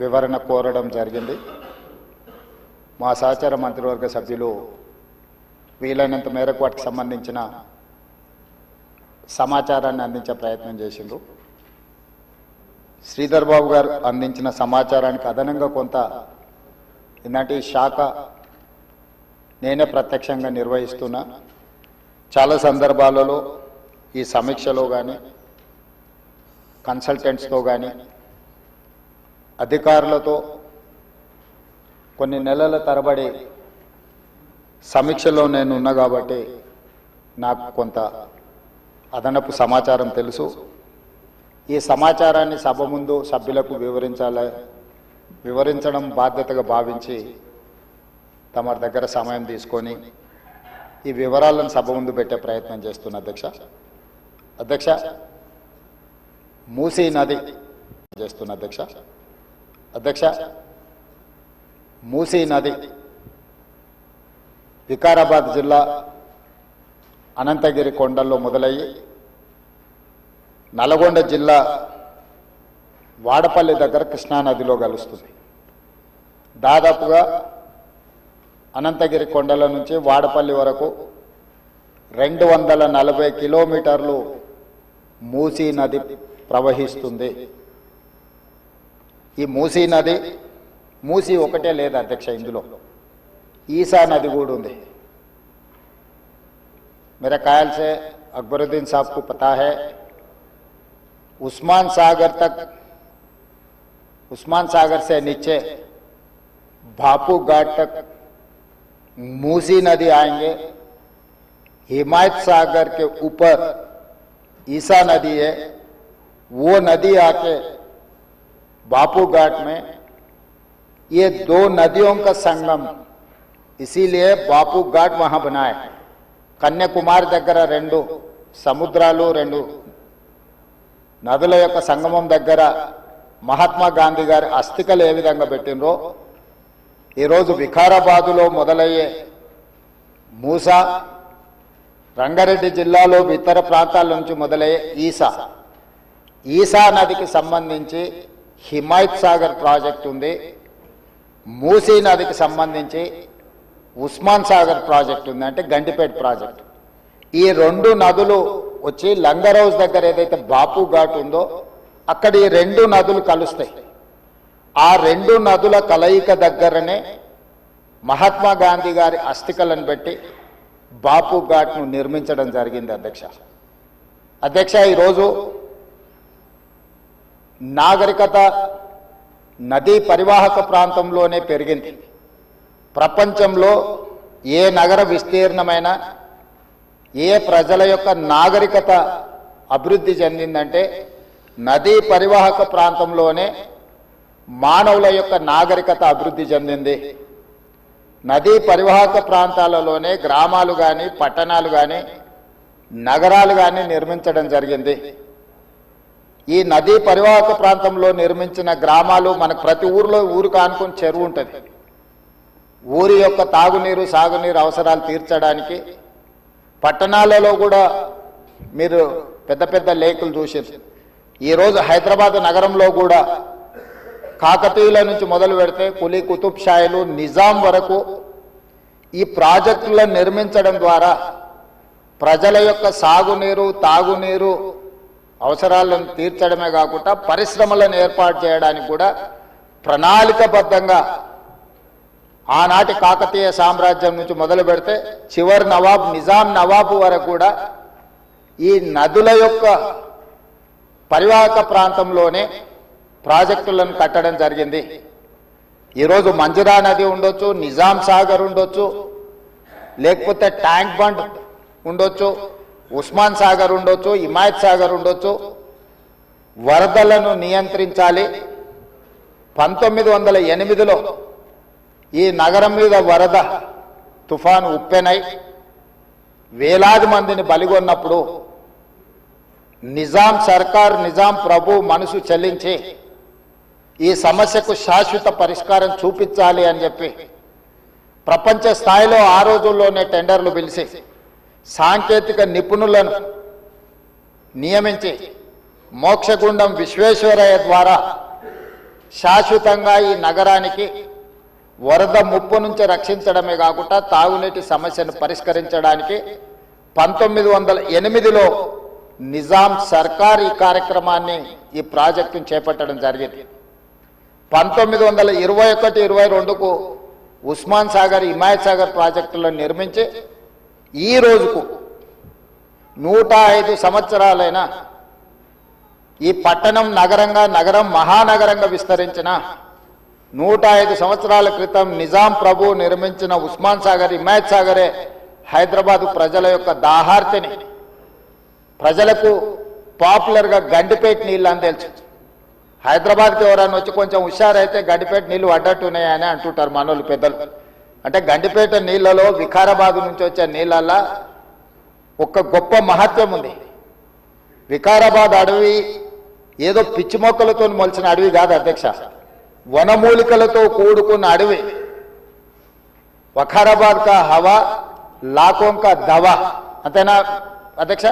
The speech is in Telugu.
వివరణ కోరడం జరిగింది. మా సహచార మంత్రివర్గ సభ్యులు వీలైనంత మేరకు వాటికి సంబంధించిన సమాచారాన్ని అందించే ప్రయత్నం చేసిండ్రు. శ్రీధర్ బాబు గారు అందించిన సమాచారానికి అదనంగా కొంత ఇలాంటి శాఖ నేనే ప్రత్యక్షంగా నిర్వహిస్తున్నా. చాలా సందర్భాలలో ఈ సమీక్షలో కానీ కన్సల్టెంట్స్తో కానీ అధికారులతో కొన్ని నెలల తరబడి సమీక్షలో నేను ఉన్నా కాబట్టి నాకు కొంత అదనపు సమాచారం తెలుసు. ఈ సమాచారాన్ని సభ ముందు సభ్యులకు వివరించాలి వివరించడం బాధ్యతగా భావించి తమ దగ్గర సమయం తీసుకొని ఈ వివరాలను సభ ముందు పెట్టే ప్రయత్నం చేస్తున్న అధ్యక్ష. అధ్యక్ష మూసీ నది చేస్తున్న అధ్యక్ష. అధ్యక్ష మూసీ నది వికారాబాద్ జిల్లా అనంతగిరి కొండల్లో మొదలయ్యి నల్గొండ జిల్లా వాడపల్లి దగ్గర కృష్ణానదిలో కలుస్తుంది. దాదాపుగా అనంతగిరి కొండల నుంచి వాడపల్లి వరకు రెండు వందల నలభై కిలోమీటర్లు మూసీ నది ప్రవహిస్తుంది. ఈ మూసీ నది మూసీ ఒకటే లేదు అధ్యక్ష ఇందులో ఈసా నది కూడా ఉంది मेरे ख्याल से अकबरुद्दीन साहब को पता है उस्मान सागर तक उस्मान सागर से नीचे भापू घाट तक मूसी नदी आएंगे हिमायत सागर के ऊपर ईसा नदी है वो नदी आके बापू घाट में ये दो नदियों का संगम इसीलिए बापू घाट वहां बनाए కన్యాకుమారి దగ్గర రెండు సముద్రాలు రెండు నదుల యొక్క సంగమం దగ్గర మహాత్మా గాంధీ గారి అస్థికలు ఏ విధంగా పెట్టినరో ఈరోజు వికారాబాదులో మొదలయ్యే మూసా రంగారెడ్డి జిల్లాలో ఇతర ప్రాంతాల నుంచి మొదలయ్యే ఈసా ఈసా నదికి సంబంధించి హిమాయత్ సాగర్ ప్రాజెక్ట్ ఉంది. మూసీ నదికి సంబంధించి ఉస్మాన్ సాగర్ ప్రాజెక్ట్ ఉంది. అంటే గండిపేట ప్రాజెక్ట్. ఈ రెండు నదులు వచ్చి లంగర్ హౌస్ దగ్గర ఏదైతే బాపు ఘాట్ ఉందో అక్కడ ఈ రెండు నదులు కలుస్తాయి. ఆ రెండు నదుల కలయిక దగ్గరనే మహాత్మా గాంధీ గారి అస్థికలను పెట్టి బాపు ఘాట్ను నిర్మించడం జరిగింది అధ్యక్ష. అధ్యక్ష ఈరోజు నాగరికత నదీ పరివాహక ప్రాంతంలోనే పెరిగింది. ప్రపంచంలో ఏ నగర విస్తీర్ణమైన ఏ ప్రజల యొక్క నాగరికత అభివృద్ధి చెందిందంటే నదీ పరివాహక ప్రాంతంలోనే మానవుల యొక్క నాగరికత అభివృద్ధి చెందింది. నదీ పరివాహక ప్రాంతాలలోనే గ్రామాలు కానీ పట్టణాలు కానీ నగరాలు కానీ నిర్మించడం జరిగింది. ఈ నదీ పరివాహక ప్రాంతంలో నిర్మించిన గ్రామాలు మనకు ప్రతి ఊరిలో ఊరు కానుకొని చెరువు ఉంటుంది. ఊరి యొక్క తాగునీరు సాగునీరు అవసరాలు తీర్చడానికి పట్టణాలలో కూడా మీరు పెద్ద పెద్ద లేకులు చూసారు ఈరోజు హైదరాబాద్ నగరంలో కూడా కాకతీయుల నుంచి మొదలు పెడితే కులీ కుతుబ్ షాయిలు నిజాం వరకు ఈ ప్రాజెక్టులను నిర్మించడం ద్వారా ప్రజల యొక్క సాగునీరు తాగునీరు అవసరాలను తీర్చడమే కాకుండా పరిశ్రమలను ఏర్పాటు చేయడానికి కూడా ప్రణాళికబద్ధంగా ఆనాటి కాకతీయ సామ్రాజ్యం నుంచి మొదలు పెడితే చివరి నవాబ్ నిజాం నవాబు వరకు కూడా ఈ నదుల యొక్క పరివాహక ప్రాంతంలోనే ప్రాజెక్టులను కట్టడం జరిగింది. ఈరోజు మంజురా నది ఉండొచ్చు నిజాం సాగర్ ఉండొచ్చు లేకపోతే ట్యాంక్ బండ్ ఉండొచ్చు ఉస్మాన్ సాగర్ ఉండొచ్చు హిమాయత్ సాగర్ ఉండొచ్చు. వరదలను నియంత్రించాలి. పంతొమ్మిది వందల ఎనిమిదిలో ఈ నగరం మీద వరద తుఫాను ఉప్పెనై వేలాది మందిని బలిగొన్నప్పుడు నిజాం సర్కార్ నిజాం ప్రభు మనసు చెల్లించి ఈ సమస్యకు శాశ్వత పరిష్కారం చూపించాలి అని చెప్పి ప్రపంచ స్థాయిలో ఆ రోజుల్లోనే టెండర్లు పిలిచి సాంకేతిక నిపుణులను నియమించి మోక్షగుండం విశ్వేశ్వరయ్య ద్వారా శాశ్వతంగా ఈ నగరానికి వరద ముప్పు నుంచి రక్షించడమే కాకుండా తాగునీటి సమస్యను పరిష్కరించడానికి పంతొమ్మిది వందల ఎనిమిదిలో నిజాం సర్కార్ ఈ కార్యక్రమాన్ని ఈ ప్రాజెక్టును చేపట్టడం జరిగింది. పంతొమ్మిది వందల ఇరవై ఒకటి ఇరవై రెండుకు ఉస్మాన్ సాగర్ హిమాయత్ సాగర్ ప్రాజెక్టులను నిర్మించి ఈ రోజుకు నూట ఐదు సంవత్సరాలైన ఈ పట్టణం నగరంగా నగరం మహానగరంగా విస్తరించిన నూట ఐదు సంవత్సరాల క్రితం నిజాం ప్రభు నిర్మించిన ఉస్మాన్ సాగర్ హిమాయత్ సాగరే హైదరాబాద్ ప్రజల యొక్క దాహార్తిని ప్రజలకు పాపులర్గా గండిపేట నీళ్ళు అందేల్చు హైదరాబాద్కి ఎవరైనా వచ్చి కొంచెం హుషారైతే గండిపేట నీళ్ళు అడ్డట్టున్నాయని అంటుంటారు మనోళ్ళు పెద్దలు. అంటే గండిపేట నీళ్ళలో వికారాబాద్ నుంచి వచ్చే నీళ్ళల్లో ఒక గొప్ప మహత్వం ఉంది. వికారాబాద్ అడవి ఏదో పిచ్చి మొక్కలతో మొలిచిన అడవి కాదు అధ్యక్ష. వనమూలికలతో కూడుకున్న అడవి. వఖారాబాద్ కా హవా లాకోం కా దవా. అంతేనా అధ్యక్ష?